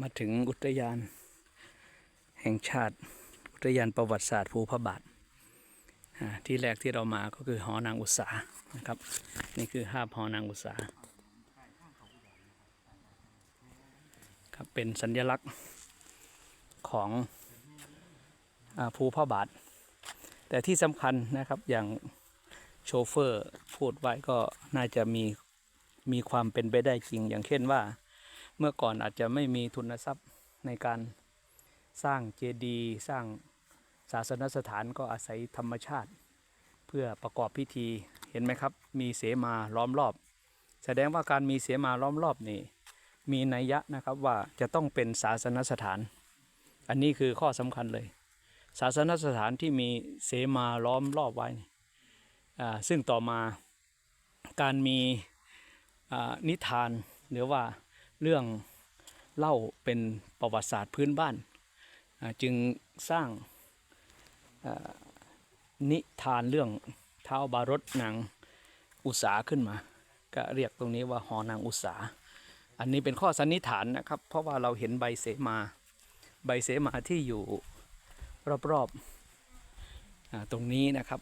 มาถึงอุทยาน แห่งชาติ อุทยานประวัติศาสตร์ภูพระบาทที่แรกที่เรามาก็คือหอนางอุตสานะครับ นี่คือภาพหอนางอุตสาครับเป็นสัญลักษณ์ของอภูพระบาท แต่ที่สำคัญนะครับอย่างโชเฟอร์พูดไว้ก็น่าจะมีมีความเป็นไปได้จริง อย่างเช่นว่า เมื่อก่อนอาจจะไม่มีทุนทรัพย์ในการสร้างเจดีย์สร้างศาสนสถานก็อาศัยธรรมชาติ เพื่อประกอบพิธีเห็นไหมครับ มีเสมาล้อมรอบ แสดงว่าการมีเสมาล้อมรอบนี่มีนัยยะนะครับว่าจะต้องเป็นศาสนสถาน อันนี้คือข้อสำคัญเลย ศาสนสถานที่มีเสมาล้อมรอบไว้ซึ่งต่อมาการมีนิทานหรือว่า เรื่องเล่าเป็นประวัติศาสตร์พื้นบ้าน จึงสร้างนิทานเรื่องเท้าบารถนางอุษาขึ้นมา ก็เรียกตรงนี้ว่าหอนางอุษา อันนี้เป็นข้อสันนิษฐานนะครับ เพราะว่าเราเห็นใบเสมา ใบเสมาที่อยู่รอบๆตรงนี้นะครับ